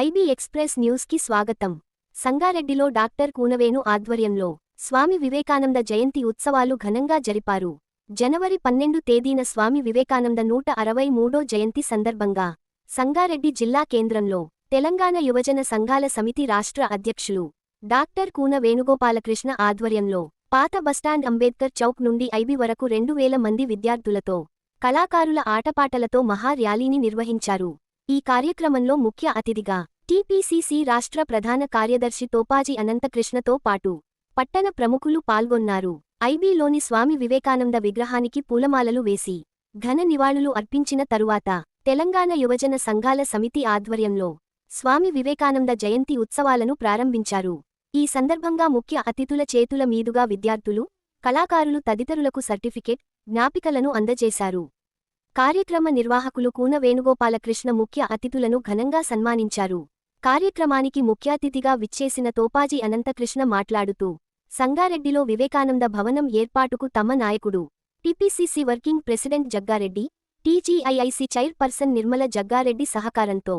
IB express న్యూస్కి స్వాగతం. సంగారెడ్డిలో డాక్టర్ కూనవేణు ఆధ్వర్యంలో స్వామి వివేకానంద జయంతి ఉత్సవాలు ఘనంగా జరిపారు. జనవరి పన్నెండు తేదీన స్వామి వివేకానంద నూట అరవై మూడో జయంతి సందర్భంగా సంగారెడ్డి జిల్లా కేంద్రంలో తెలంగాణ యువజన సంఘాల సమితి రాష్ట్ర అధ్యక్షులు డాక్టర్ కూన వేణుగోపాలకృష్ణ ఆధ్వర్యంలో పాత బస్టాండ్ అంబేద్కర్ చౌక్ నుండి ఐబీ వరకు రెండు వేల మంది విద్యార్థులతో కళాకారుల ఆటపాటలతో మహా ర్యాలీని నిర్వహించారు. ఈ కార్యక్రమంలో ముఖ్య అతిథిగా టీపీసీసీ రాష్ట్ర ప్రధాన కార్యదర్శి తోపాజీ అనంతకృష్ణతో పాటు పట్టణ ప్రముఖులు పాల్గొన్నారు. ఐబీలోని స్వామి వివేకానంద విగ్రహానికి పూలమాలలు వేసి ఘన నివాళులు అర్పించిన తరువాత తెలంగాణ యువజన సంఘాల సమితి ఆధ్వర్యంలో స్వామి వివేకానంద జయంతి ఉత్సవాలను ప్రారంభించారు. ఈ సందర్భంగా ముఖ్య అతిథుల చేతుల మీదుగా విద్యార్థులు కళాకారులు తదితరులకు సర్టిఫికెట్ జ్ఞాపికలను అందజేశారు. కార్యక్రమ నిర్వాహకులు కూన వేణుగోపాలకృష్ణ ముఖ్య అతిథులను ఘనంగా సన్మానించారు. కార్యక్రమానికి ముఖ్యాతిథిగా విచ్చేసిన తోపాజీ అనంతకృష్ణ మాట్లాడుతూ సంగారెడ్డిలో వివేకానంద భవనం ఏర్పాటుకు తమ నాయకుడు TPCC working president Jaggareddy TGIIC chairperson Nirmala Jaggareddy సహకారంతో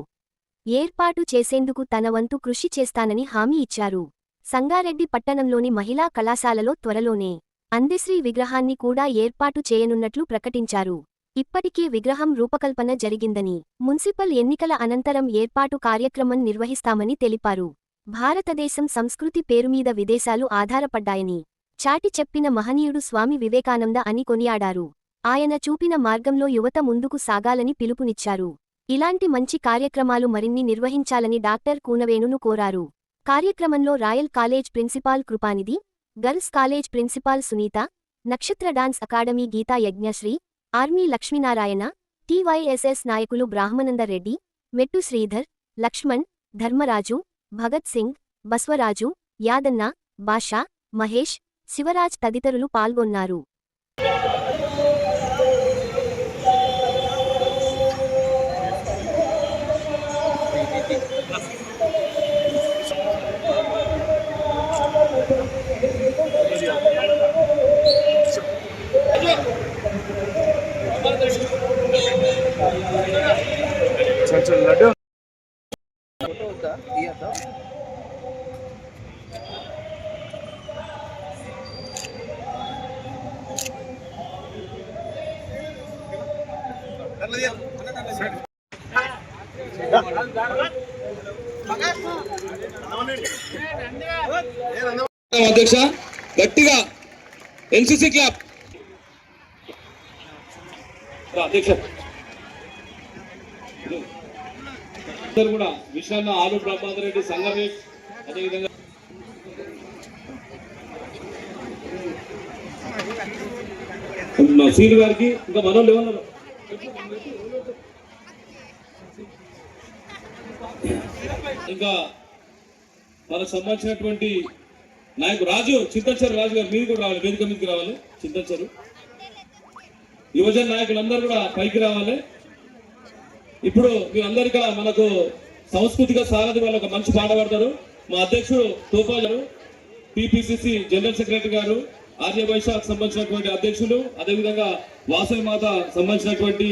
ఏర్పాటు చేసేందుకు తన వంతు కృషి చేస్తానని హామీ ఇచ్చారు. సంగారెడ్డి పట్టణంలోని మహిళా కళాశాలలో త్వరలోనే అందిశ్రీ విగ్రహాన్ని కూడా ఏర్పాటు చేయనున్నట్లు ప్రకటించారు. ఇప్పటికే విగ్రహం రూపకల్పన జరిగిందని మున్సిపల్ ఎన్నికల అనంతరం ఏర్పాటు కార్యక్రమం నిర్వహిస్తామని తెలిపారు. భారతదేశం సంస్కృతి పేరుమీద విదేశాలు ఆధారపడ్డాయని చాటి చెప్పిన మహనీయుడు స్వామి వివేకానంద అని కొనియాడారు. ఆయన చూపిన మార్గంలో యువత ముందుకు సాగాలని పిలుపునిచ్చారు. ఇలాంటి మంచి కార్యక్రమాలు మరిన్ని నిర్వహించాలని డాక్టర్ కూనవేణును కోరారు. కార్యక్రమంలో royal college principal Krupanidhi girls college principal Sunitha Nakshatra dance academy Geetha Yagnashri army Lakshminarayana TYSS నాయకులు బ్రాహ్మనందరెడ్డి మెట్టు శ్రీధర్ లక్ష్మణ్ ధర్మరాజు భగత్ సింగ్ బస్వరాజు యాదన్న బాషా మహేష్ శివరాజ్ తదితరులు పాల్గొన్నారు చల్ చల్ లడ్డు అధ్యక్ష. గట్టిగా. NCC club. అధ్యక్ష. కూడా విశ్వన్న ఆలు బ్రహ్మాందర్ రెడ్డి సంగమేష్ అదేవిధంగా మా గారికి ఇంకా మనోళ్ళు ఏమన్నారు ఇంకా వాళ్ళకు సంబంధించినటువంటి నాయకు రాజు చింతచరు రాజు గారు మీరు కూడా రావాలి వేదిక మీదకి రావాలి చింతచరు యువజన నాయకులందరూ కూడా పైకి రావాలి. ఇప్పుడు మీరందరికీ మనకు సాంస్కృతిక సారథి వాళ్ళు ఒక మంచి పాట పాడతారు. మా అధ్యక్షుడు తోపా గారు పిపిసిసి జనరల్ సెక్రటరీ గారు ఆర్య వైశాఖ్ సంబంధించినటువంటి అధ్యక్షులు అదేవిధంగా వాసవి మాత సంబంధించినటువంటి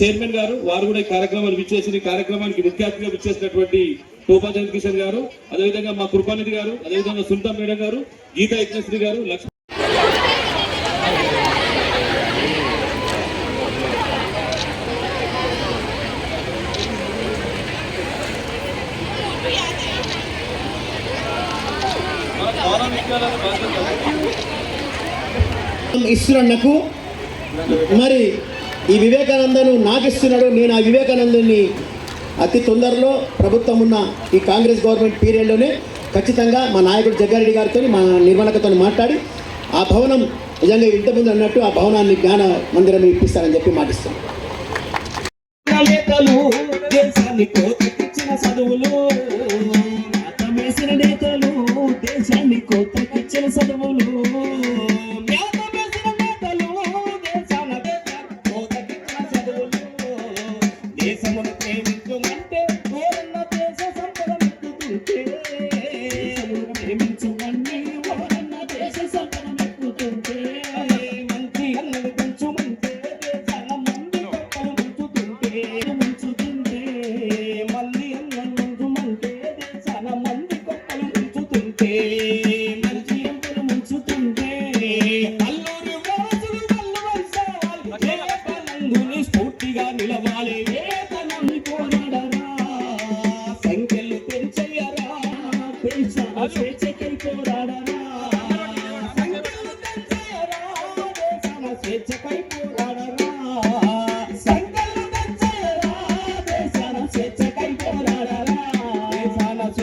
చైర్మన్ గారు వారు కూడా ఈ కార్యక్రమాన్ని విచ్చేసి కార్యక్రమానికి ముఖ్య అతిథిగా విచ్చేసినటువంటి టోపా కిషన్ గారు అదేవిధంగా మా కృపానిధి గారు అదేవిధంగా సుల్తా మేడం గారు గీతా యజ్ఞశ్రీ గారు లక్ష్మీ ఇస్తున్నకు మరి ఈ వివేకానందను నాకు ఇస్తున్నాడు నేను ఆ వివేకానందుని అతి తొందరలో ప్రభుత్వం ఉన్న ఈ కాంగ్రెస్ గవర్నమెంట్ పీరియడ్లోనే ఖచ్చితంగా మా నాయకుడు జగ్గారెడ్డి గారితో మా నిర్మాణకతో మాట్లాడి ఆ భవనం నిజంగా ఇంతకుముందు అన్నట్టు ఆ భవనాన్ని జ్ఞాన మందిరం ఇప్పిస్తారని చెప్పి మాటిస్తాం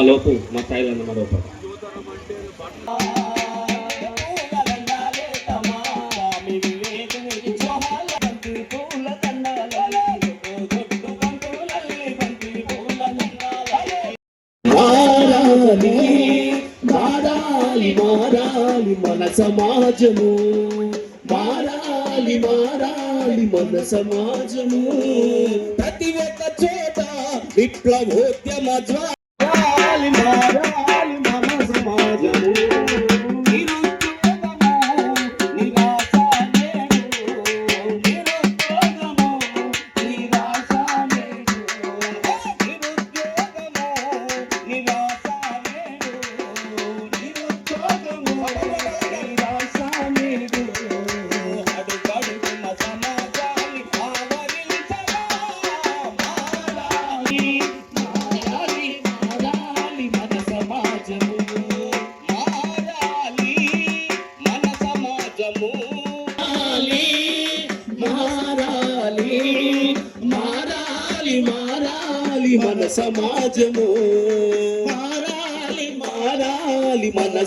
లోపు మా స్థాయిలో అన్నమాట మారాలి మారాలి మన సమాజము. మారాలి మారాలి మన సమాజము. ప్రతి ఒక్క చోట విప్లవోద్యమ జ్వాలి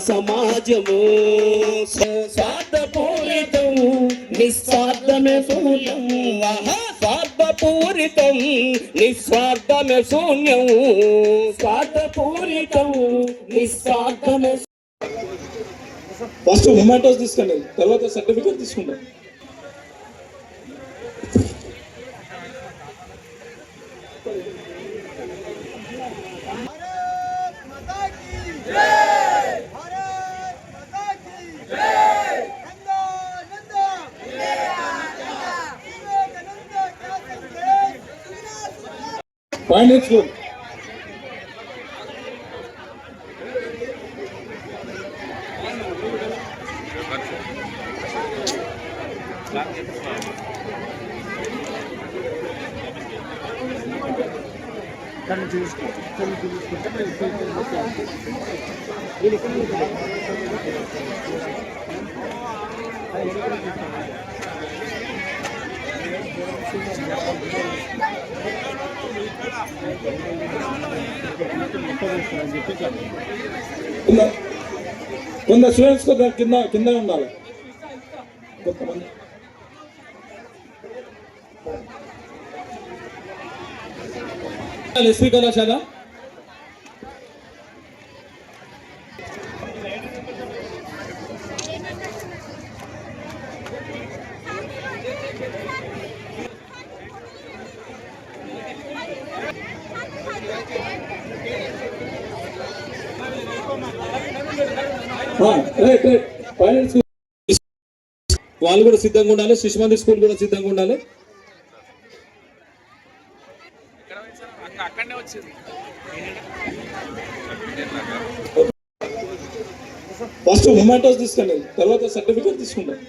సమాజము స్వార్థపూరితం నిస్వార్థమే శూన్యం. ఆహా, స్వార్థపూరితం నిస్వార్థమే శూన్యం. స్వార్థపూరితం నిస్వార్థమే ఫస్ట్ హొమాటోస్ తీసుకోండి తర్వాత సర్టిఫికేట్ తీసుకుంటాం పాయింట్ నేర్చుకో కింద కొంత స్టూడెంట్స్ కింద కింద ఉండాలి. కొంతమంది. ఎస్పీ కళాశాల ఆ, రైట్ రైట్ ఫైనల్ స్కూల్ వాళ్ళు కూడా సిద్ధంగా ఉండాలి శిశుమందిర్ స్కూల్ కూడా సిద్ధంగా ఉండాలి. ఫస్ట్ మొమెంటోస్ తీసుకోండి తర్వాత సర్టిఫికేట్ తీసుకుంటాం.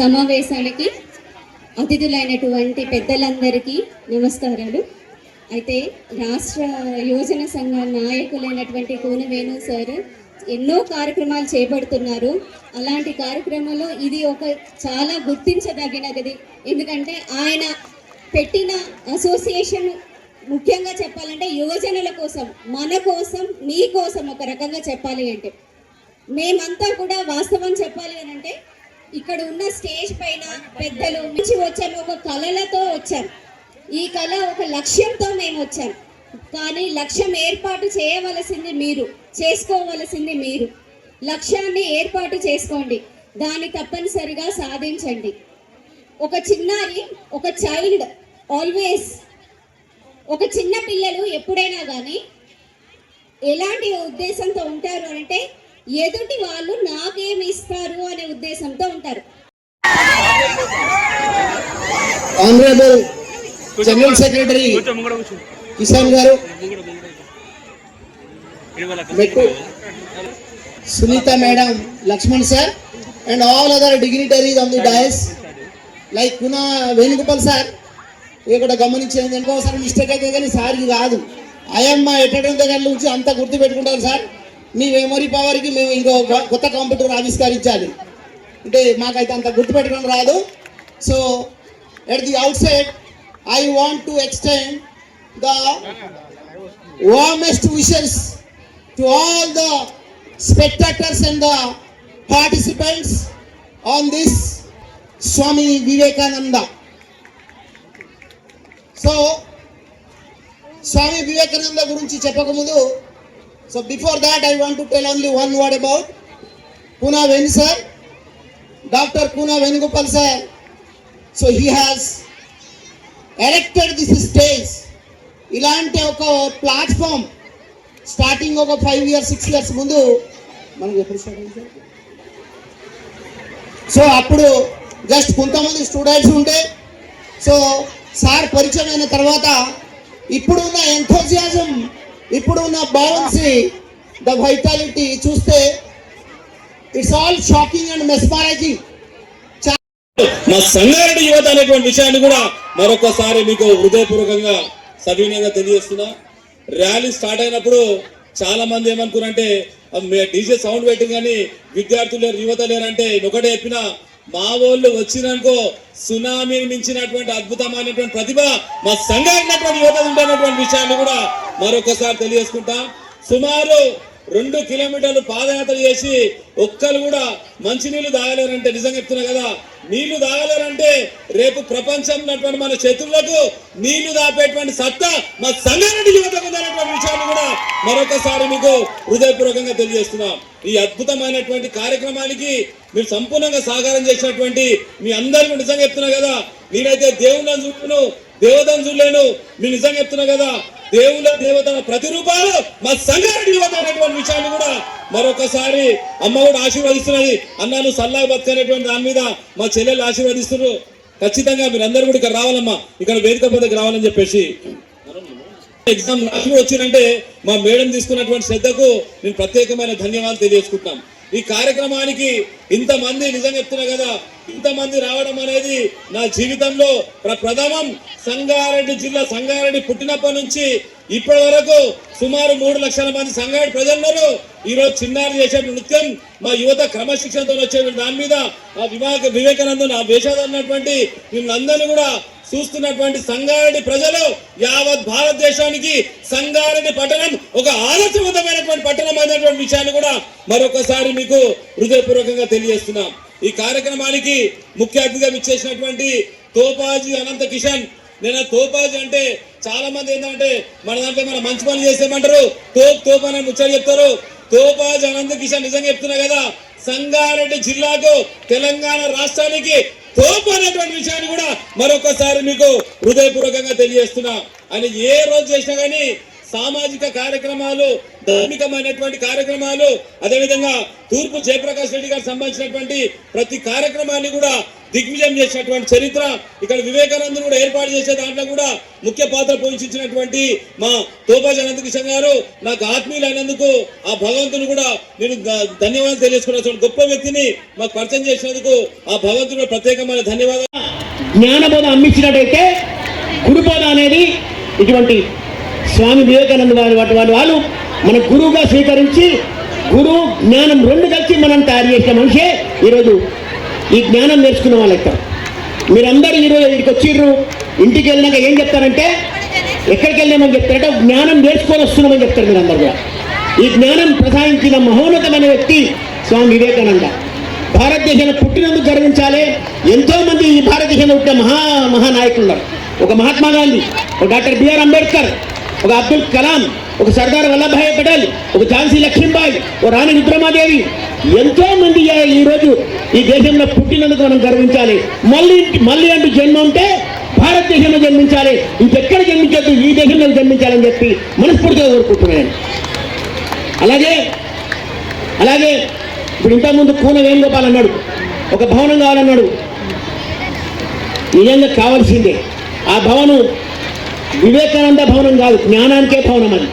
సమావేశానికి అతిథులైనటువంటి పెద్దలందరికీ నమస్కారాలు. అయితే రాష్ట్ర యోజన సంఘ నాయకులైనటువంటి కోనవేణు సార్ ఎన్నో కార్యక్రమాలు చేపడుతున్నారు. అలాంటి కార్యక్రమంలో ఇది ఒక చాలా గుర్తించదగినది ఎందుకంటే ఆయన పెట్టిన అసోసియేషన్ ముఖ్యంగా చెప్పాలంటే యువజనుల కోసం మన కోసం మీ కోసం ఒక రకంగా చెప్పాలి అంటే. మేమంతా కూడా వాస్తవం చెప్పాలి అని అంటే ఇక్కడ ఉన్న స్టేజ్ పైన పెద్దలు నుంచి వచ్చాము ఒక కళలతో వచ్చాం. ఈ కళ ఒక లక్ష్యంతో మేము వచ్చాం. కానీ లక్ష్యం ఏర్పాటు చేయవలసింది మీరు చేసుకోవలసింది మీరు. లక్ష్యాన్ని ఏర్పాటు చేసుకోండి. దాన్ని తప్పనిసరిగా సాధించండి. ఒక చిన్నారి ఒక చైల్డ్ ఆల్వేస్ ఒక చిన్న పిల్లలు ఎప్పుడైనా కానీ ఎలాంటి ఉద్దేశంతో ఉంటారు అంటే ఎదుటి వాళ్ళు నాకేమి ఇస్తారు అనే ఉద్దేశంతో ఉంటారు. ఆనరబుల్ జనరల్ సెక్రటరీ కిసాన్ గారు Sunitha madam Lakshman sir and all other dignitaries on the dais like Kuna Venugopal sir ఇక్కడ గమనించేది ఇంకోసారి మిస్టేక్ అయితే కానీ సార్కి కాదు ఆయమ్మ ఎట్టడం దగ్గర నుంచి అంతా గుర్తు పెట్టుకుంటారు సార్. మీ మెమరీ పవర్కి మేము ఇంకో కొత్త కంప్యూటర్ ఆవిష్కరించాలి అంటే మాకైతే అంత గుర్తు రాదు so at the outside I want to extend the warmest wishes to all the spectators and the participants on this Swami Vivekananda. So Swami Vivekananda గురించి చెప్పకముందు so before that I want to tell only one word about Puna Venu sir doctor Puna Venugopal sir so he has erected this stage ఇలాంటి ఒక platform starting ఒక five years six years ముందు మనకి ఎప్పుడు start so అప్పుడు just కొంతమంది students ఉంటే so sir పరిచయం అయిన తర్వాత ఇప్పుడున్న ఇప్పుడు ఇప్పుడున్న బాలన్సీ ద వైటాలిటీ చూస్తే it's all shocking and mesmerising మా సంగారెడ్డి యువత అనేటువంటి విషయాన్ని కూడా మరొకసారి మీకు హృదయపూర్వకంగా సవినయంగా తెలియజేస్తున్నా. ర్యాలీ స్టార్ట్ అయినప్పుడు చాలా మంది ఏమనుకున్నారంటే డీజే సౌండ్ వెయిటింగ్ కానీ విద్యార్థులు లేరు యువత లేరంటే ఒకటే చెప్పిన మా వాళ్ళు వచ్చిననుకో సునామీని మించినటువంటి అద్భుతమైనటువంటి ప్రతిభ మా సంగారెడ్డి యువత ఉంటున్నటువంటి విషయాన్ని కూడా మరొకసారి తెలియజేసుకుంటాం. సుమారు రెండు కిలోమీటర్లు పాదయాత్ర చేసి ఒక్కరు కూడా మంచినీళ్ళు తాగలేరంటే నిజంగా చెప్తున్నా కదా. నీళ్ళు తాగలేరంటే రేపు ప్రపంచంలో ఉన్నటువంటి మన శత్రువులకు నీళ్ళు దాపేటువంటి సత్తా మా సంగారెడ్డి యువతకు ఉందనేటువంటి విషయాన్ని కూడా మరొకసారి మీకు హృదయపూర్వకంగా తెలియజేస్తున్నాం. ఈ అద్భుతమైనటువంటి కార్యక్రమానికి మీరు సంపూర్ణంగా సహకారం చేసినటువంటి మీ అందరికీ నిజంగా చెప్తున్నా కదా. నేనైతే దేవుళ్ళని చూపును. దేవతను చూడలేను మీరు నిజంగా చెప్తున్నా కదా దేవుళ్ళ దేవతల ప్రతిరూపాలు మా సంగారెడ్డి యువత అనేటువంటి విషయాన్ని కూడా మరొకసారి అమ్మ కూడా ఆశీర్వదిస్తున్నది. అన్నాను సల్లాగా బతుకనేటువంటి దాని మీద మా చెల్లెలు ఆశీర్వదిస్తున్నారు. ఖచ్చితంగా మీరు కూడా ఇక్కడ రావాలమ్మా. ఇక్కడ వేదిక పద్ధతికి రావాలని చెప్పేసి. ఎగ్జామ్ రాసి వచ్చిందంటే మా మేడం తీసుకున్నటువంటి శ్రద్ధకు నేను ప్రత్యేకమైన ధన్యవాదాలు తెలియజేసుకుంటున్నాం. ఈ కార్యక్రమానికి ఇంతమంది నిజం చెప్తున్నా కదా ఇంతమంది రావడం అనేది నా జీవితంలో ప్ర- ప్రథమం. సంగారెడ్డి జిల్లా సంగారెడ్డి పుట్టినప్పటి నుంచి ఇప్పటి వరకు సుమారు మూడు లక్షల మంది సంగారెడ్డి ప్రజలున్నారు ఈ రోజు చిన్నారి చేసే నృత్యం మా యువత క్రమశిక్షణతో వచ్చే దాని మీద ఆ వివేక వివేకానంద ఆ వేషాలు అన్నటువంటి వీళ్ళందరినీ కూడా చూస్తున్నటువంటి సంగారెడ్డి ప్రజలు యావత్ భారతదేశానికి సంగారెడ్డి పట్టణం ఒక ఆదర్శవంతమైనటువంటి పట్టణం అయినటువంటి విషయాన్ని కూడా మరొకసారి మీకు హృదయపూర్వకంగా తెలియజేస్తున్నాం. ఈ కార్యక్రమానికి ముఖ్య అతిథిగా విచ్చేసినటువంటి తోపాజీ అనంత కిషన్ నేను తోపాజ్ అంటే చాలా మంది ఏంటంటే మన దాంట్లో మన మంచి పనులు చేసేమంటారు తోప్ తోప్ అనే ముచ్చట చెప్తారు. తోపాజ్ అనంత కిషన్ నిజంగా చెప్తున్నా కదా సంగారెడ్డి జిల్లాకు తెలంగాణ రాష్ట్రానికి తోపు అనేటువంటి విషయాన్ని కూడా మరొకసారి మీకు హృదయపూర్వకంగా తెలియజేస్తున్నా. అని ఏ రోజు చేసినా కానీ సామాజిక కార్యక్రమాలు ధార్మికమైనటువంటి కార్యక్రమాలు అదేవిధంగా తూర్పు జయప్రకాష్ రెడ్డి గారికి సంబంధించినటువంటి ప్రతి కార్యక్రమాన్ని కూడా దిగ్విజయం చేసినటువంటి చరిత్ర ఇక్కడ వివేకానందుని కూడా ఏర్పాటు చేసే దాంట్లో కూడా ముఖ్య పాత్ర పోషించినటువంటి మా తోపాజీ అనంత కిషన్ గారు నాకు ఆత్మీయులు అయినందుకు ఆ భగవంతుని కూడా నేను ధన్యవాదాలు తెలియజేసుకున్న గొప్ప వ్యక్తిని మాకు పరిచయం చేసినందుకు ఆ భగవంతుడు ప్రత్యేకమైన ధన్యవాదాలు. జ్ఞానబోధ అమ్మించినట్టయితే గురుబోధ అనేది ఇటువంటి స్వామి వివేకానంద వారి వాటి వారి వాళ్ళు మన గురువుగా స్వీకరించి గురువు జ్ఞానం రెండు కలిసి మనం తయారు చేసిన మనిషే ఈరోజు ఈ జ్ఞానం నేర్చుకున్న వాళ్ళు ఎక్కుతారు మీరందరూ ఈరోజు ఇక్కడికి వచ్చిర్రు. ఇంటికి వెళ్ళినాక ఏం చెప్తారంటే ఎక్కడికి వెళ్ళామని చెప్తారంటే జ్ఞానం నేర్చుకొని వస్తున్నామని చెప్తారు మీరందరూ కూడా. ఈ జ్ఞానం ప్రసాదించిన మహోన్నతమైన వ్యక్తి స్వామి వివేకానంద. భారతదేశంలో పుట్టినందుకు గర్వించాలి. ఎంతోమంది ఈ భారతదేశంలో పుట్టిన మహా మహానాయకులు ఉన్నారు. ఒక మహాత్మా గాంధీ ఒక డాక్టర్ బిఆర్ అంబేద్కర్ ఒక అబ్దుల్ కలాం ఒక సర్దార్ వల్లభాయ్ పటేల్ ఒక ఝాన్సీ లక్ష్మీబాయి ఒక రాణి రుద్రమాదేవి. ఎంతో మంది ఈ- ఈ రోజు ఈ దేశంలో పుట్టినందుకు మనం గర్వించాలి. మళ్ళీ మళ్ళీ అంటూ జన్మ ఉంటే భారతదేశంలో జన్మించాలి. ఇంకెక్కడ జన్మించద్దు? ఈ దేశంలో జన్మించాలని చెప్పి మనస్ఫూర్తిగా కోరుకుంటున్నాను. అలాగే అలాగే ఇప్పుడు ఇంతకుముందు కూన వేణుగోపాల్ అన్నాడు. ఒక భవనం కావాలన్నాడు. నిజంగా కావాల్సిందే. ఆ భవనం వివేకానంద భవనం కాదు జ్ఞానానికే భవనం అది.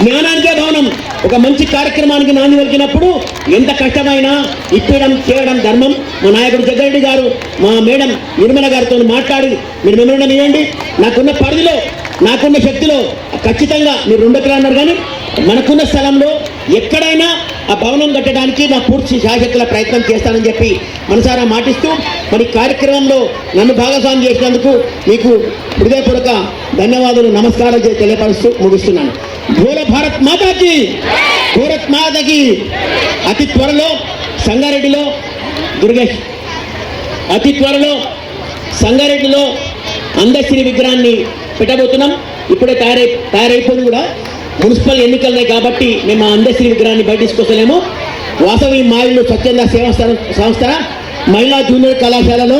జ్ఞానానికే భవనం ఒక మంచి కార్యక్రమానికి నాంది వెలికినప్పుడు ఎంత కష్టమైనా ఇప్పడం చేయడం ధర్మం. మా నాయకుడు జగ్గారెడ్డి గారు మా మేడం నిర్మల గారితో మాట్లాడి మీరు మెమరణం ఇవ్వండి నాకున్న పరిధిలో నాకున్న శక్తిలో ఖచ్చితంగా మీరు రెండు ఎకరాలు అన్నారు కానీ మనకున్న స్థలంలో ఎక్కడైనా ఆ భవనం కట్టడానికి నా పూర్తి శాశక్తుల ప్రయత్నం చేస్తానని చెప్పి మనసారా మాటిస్తూ మరి కార్యక్రమంలో నన్ను భాగస్వామి చేసినందుకు మీకు హృదయపూర్వక ధన్యవాదాలు నమస్కారాలు చేసి తెలియపరుస్తూ ముగిస్తున్నాను. ఘోర భారత్ మాతాకి. భారత్ మాతకి. అతి త్వరలో సంగారెడ్డిలో దుర్గేష్. అతి త్వరలో సంగారెడ్డిలో అందశ్రీ విగ్రహాన్ని పెట్టబోతున్నాం. ఇప్పుడే తయారై తయారైపోయింది కూడా. మున్సిపల్ ఎన్నికలున్నాయి కాబట్టి మేము ఆ అందశ్రీ విగ్రహాన్ని బయట తీసుకొస్తలేము. వాసవి మాయిలు స్వచ్ఛంద సేవా స్థల- సంస్థ మహిళా జూనియర్ కళాశాలలో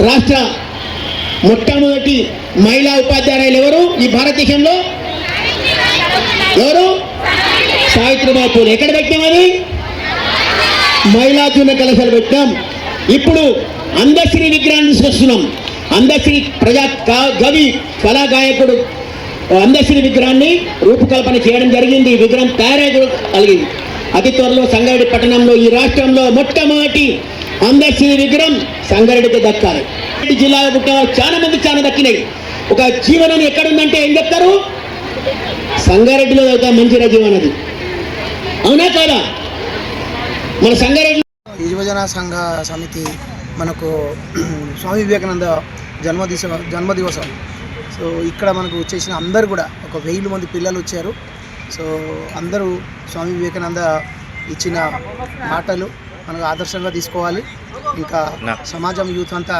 రాష్ట్ర మొట్టమొదటి మహిళా ఉపాధ్యాయులు ఎవరు? ఈ భారతదేశంలో ఎవరు? సావిత్రిబాయి ఎక్కడ పెట్టామని అది? మహిళా కళాశాల పెట్టాం ఇప్పుడు అందశ్రీ విగ్రహాన్ని తీసుకొస్తున్నాం. అందశ్రీ ప్రజా కవి కళా గాయకుడు అందశ్రీ విగ్రహాన్ని రూపకల్పన చేయడం జరిగింది. ఈ విగ్రహం తయారై కలిగింది. అతి త్వరలో సంగారెడ్డి పట్టణంలో ఈ రాష్ట్రంలో మొట్టమొదటి అందశ్రీ విగ్రహం సంగారెడ్డికి దక్కాలి. ఈ జిల్లాలో పుట్టిన వాళ్ళు చాలా మంది చాలా దక్కినాయి. ఒక జీవనం ఎక్కడుందంటే ఏం చెప్తారు? సంగారెడ్డిలో చదువుతా మంచి జీవనం అది అవునా కాదా? మన సంగారెడ్డి యువజన సంఘ సమితి మనకు స్వామి వివేకానంద జన్మదిశ జన్మదివసం. సో ఇక్కడ మనకు వచ్చేసిన అందరు కూడా ఒక వెయ్యి మంది పిల్లలు వచ్చారు. సో అందరూ స్వామి వివేకానంద ఇచ్చిన మాటలు మనకు ఆదర్శంగా తీసుకోవాలి. ఇంకా సమాజం యూత్ అంతా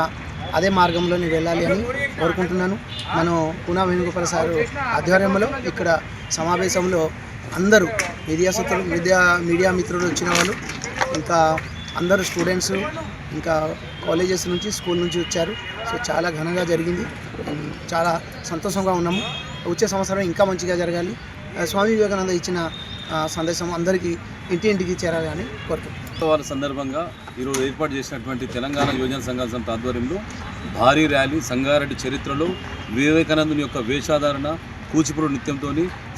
అదే మార్గంలోని వెళ్ళాలి అని కోరుకుంటున్నాను. మనం పునా వేణుగోపాల సారు ఆధ్వర్యంలో ఇక్కడ సమావేశంలో అందరూ మీడియా సూత్రులు మీడియా మీడియా మిత్రులు వచ్చిన వాళ్ళు ఇంకా అందరు స్టూడెంట్స్ ఇంకా కాలేజెస్ నుంచి స్కూల్ నుంచి వచ్చారు. సో చాలా ఘనంగా జరిగింది. చాలా సంతోషంగా ఉన్నాము. వచ్చే సంవత్సరం ఇంకా మంచిగా జరగాలి. స్వామి వివేకానంద ఇచ్చిన సందేశం అందరికీ ఇంటి ఇంటికి చేరాలని కోరుకుంటున్నాను. ఉత్సవాల సందర్భంగా ఈరోజు ఏర్పాటు చేసినటువంటి తెలంగాణ యువజన సంఘాల సంస్థ ఆధ్వర్యంలో భారీ ర్యాలీ సంగారెడ్డి చరిత్రలో వివేకానందుని యొక్క వేషాధారణ కూచిపూడి నృత్యంతో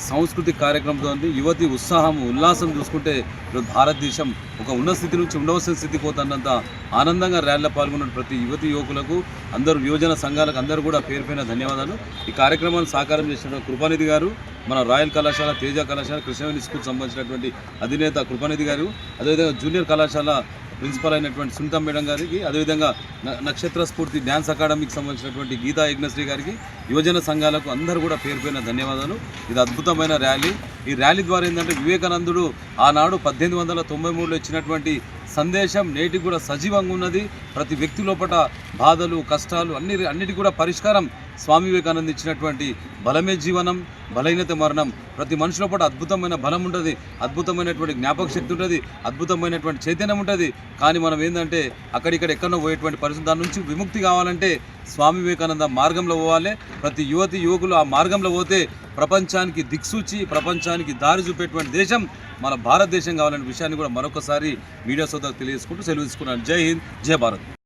సాంస్కృతిక కార్యక్రమంతో యువతి ఉత్సాహం ఉల్లాసం చూసుకుంటే ఈరోజు భారతదేశం ఒక ఉన్నత స్థితి నుంచి ఉండవలసిన స్థితికి పోతున్నంత ఆనందంగా ర్యాలీలో పాల్గొన్న ప్రతి యువతి యువకులకు అందరూ యువజన సంఘాలకు అందరూ కూడా పేరుపైన ధన్యవాదాలు. ఈ కార్యక్రమాన్ని సాకారం చేసిన కృపానిధి గారు మన రాయల్ కళాశాల తేజ కళాశాల కృష్ణవేణి స్కూల్ సంబంధించినటువంటి అధినేత కృపానిధి గారు అదేవిధంగా జూనియర్ కళాశాల ప్రిన్సిపల్ అయినటువంటి సునీతం మేడం గారికి అదేవిధంగా నక్షత్ర స్ఫూర్తి డ్యాన్స్ అకాడమీకి సంబంధించినటువంటి గీతా యజ్ఞశ్రీ గారికి యువజన సంఘాలకు అందరూ కూడా పేరు ధన్యవాదాలు. ఇది అద్భుతమైన ర్యాలీ. ఈ ర్యాలీ ద్వారా ఏంటంటే వివేకానందుడు ఆనాడు పద్దెనిమిది వందల తొంభై మూడులో ఇచ్చినటువంటి సందేశం నేటికి కూడా సజీవంగా ఉన్నది. ప్రతి వ్యక్తి లోపల బాధలు కష్టాలు అన్ని అన్నిటి కూడా పరిష్కారం స్వామి వివేకానంద ఇచ్చినటువంటి బలమే జీవనం బలహీనత మరణం. ప్రతి మనిషి పాటు అద్భుతమైన బలం ఉంటుంది అద్భుతమైనటువంటి జ్ఞాపక శక్తి ఉంటుంది అద్భుతమైనటువంటి చైతన్యం ఉంటుంది. కానీ మనం ఏంటంటే అక్కడిక్కడ ఎక్కడో పోయేటువంటి పరిస్థితి దాని నుంచి విముక్తి కావాలంటే స్వామి వివేకానంద మార్గంలో పోవాలి. ప్రతి యువతి యువకులు ఆ మార్గంలో పోతే ప్రపంచానికి దిక్సూచి ప్రపంచానికి దారి చూపేటువంటి దేశం మన భారతదేశం కావాలనే విషయాన్ని కూడా మరొకసారి మీడియా సోదరు తెలియజేసుకుంటూ సెలవు తీసుకున్నాను. జై హింద్ జై భారత్.